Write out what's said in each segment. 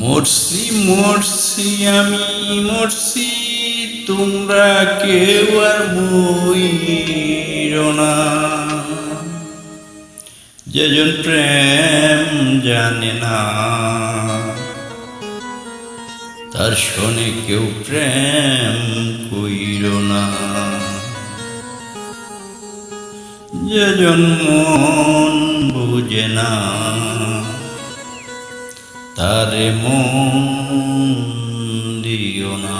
মরছি মরছি আমি, মরছি, তোমরা কেউ আর না। যেজন প্রেম জানে না, তার শোনে কেউ প্রেম কইর না। যেজন মন বুঝে না তারে মন দিও না।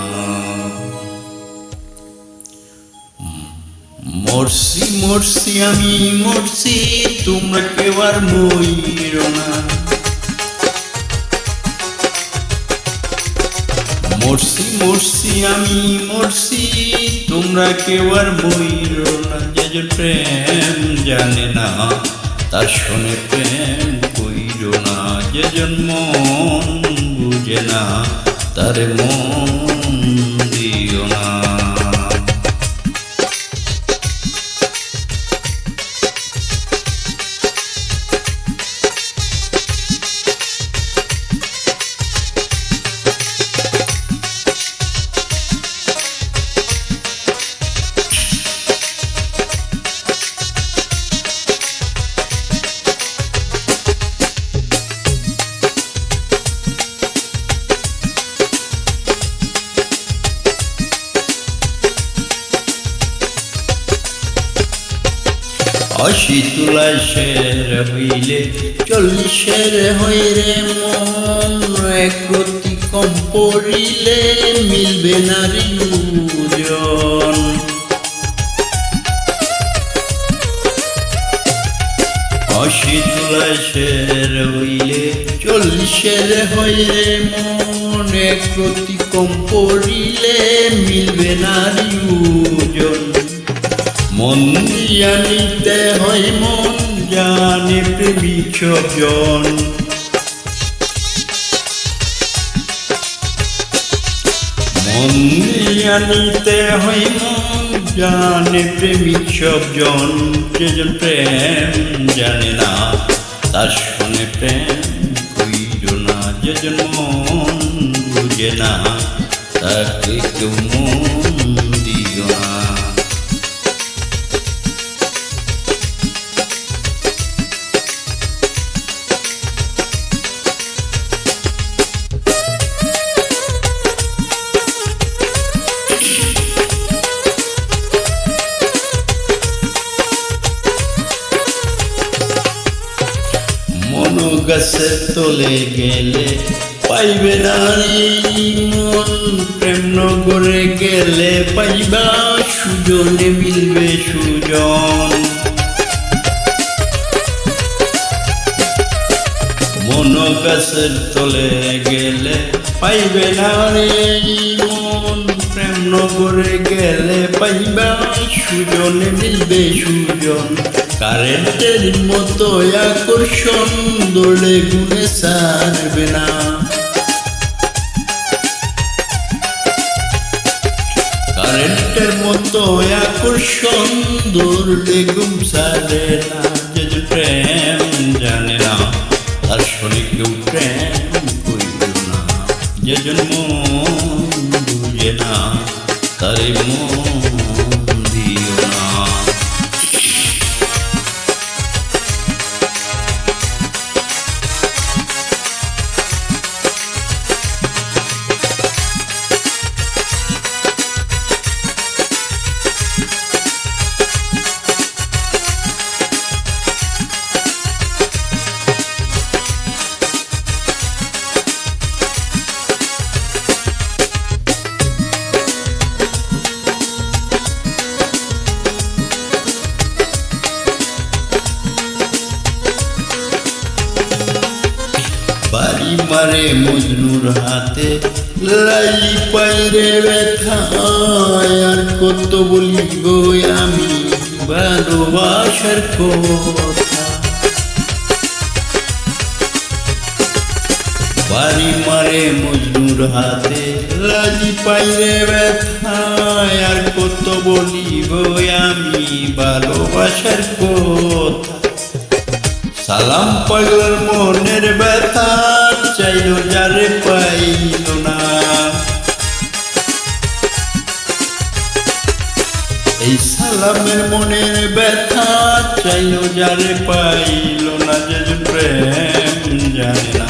মরছি মরছি আমি, মরছি, তোমরা কেউ আর মইর না। মরছি মরছি আমি, মরছি, তোমরা কেউ আর মইর না। যে প্রেম জানে না, তার শোনে প্রেম যে জন্ম বুঝে না তার মন। অশি তুলায় শের হইলে চল্লিশের হইরে মন। এক প্রতি কম পড়িলে মিলবে নারী ওজন অশি তুলায় শের হইলে চল্লিশের হইরে মন। প্রতি কম পড়িলে মিলবে নারী ওজন মন নিতে হয় মন জানে প্রেমিক সজন মন দিয়া নিতে হয় মন জানে প্রেমিক সবজন যেজন প্রেম জানে না, তার শুনে প্রেম কইর না। যেজন মন বুঝে না, তাকে কেউ মন দিও না। গাছে তোলে গেলে, পাইবে না মন প্রেম নগরে গেলে পাইবা সুজনে, মিলবে সুজন। মন গাছের তোলে গেলে, পাইবে নারী মন নগরে গেলে পাইবা, সুজনে মিলবে সুজন। কারেন্টের মতো আকর্ষণ, দোলে গুনে সারবে না। কারেন্টের মতো আকর্ষণ দৌড়লে ঘুম সারে না। যে প্রেম বাড়ি মারে মজনুর হাতে। লালি পাইরে আর কত বলিব আমি ভালোবাসার বাড়ি মারে মজনুর হাতে লালি পাইরে ব্যথা আর কত বলিব আমি ভালোবাসার কথা। সালাম পাগলার মনের ব্যথা চাই চাইলো যারে পাইল না। এই সালামের মনের ব্যথা, চাইলো যারে পাইল না, যে প্রেম জানে না,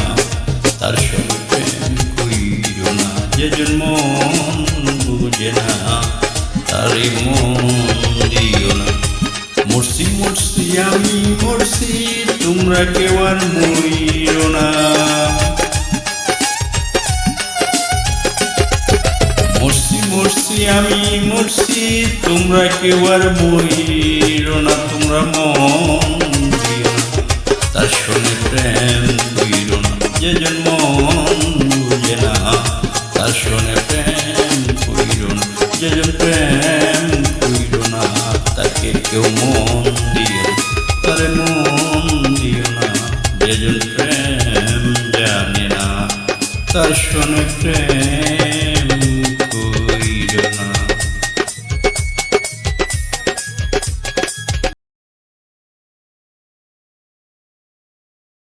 তার সঙ্গে প্রেম কইল না যে মন বুঝে না, তারই মন দিও না। মরছি মরছি, আমি মরছি তোমরা কেউ আর মরিও না। মরছি মরছি, আমি মরছি, তোমরা কেউ আর মরিও না, তোমরা মন দিও তার সঙ্গে প্রেম কইর না, যে জন মন বুঝে না। তার সঙ্গে প্রেম কইর না, যে প্রেম কইর না, তাকে কেউ মন তার শোনে প্রেম।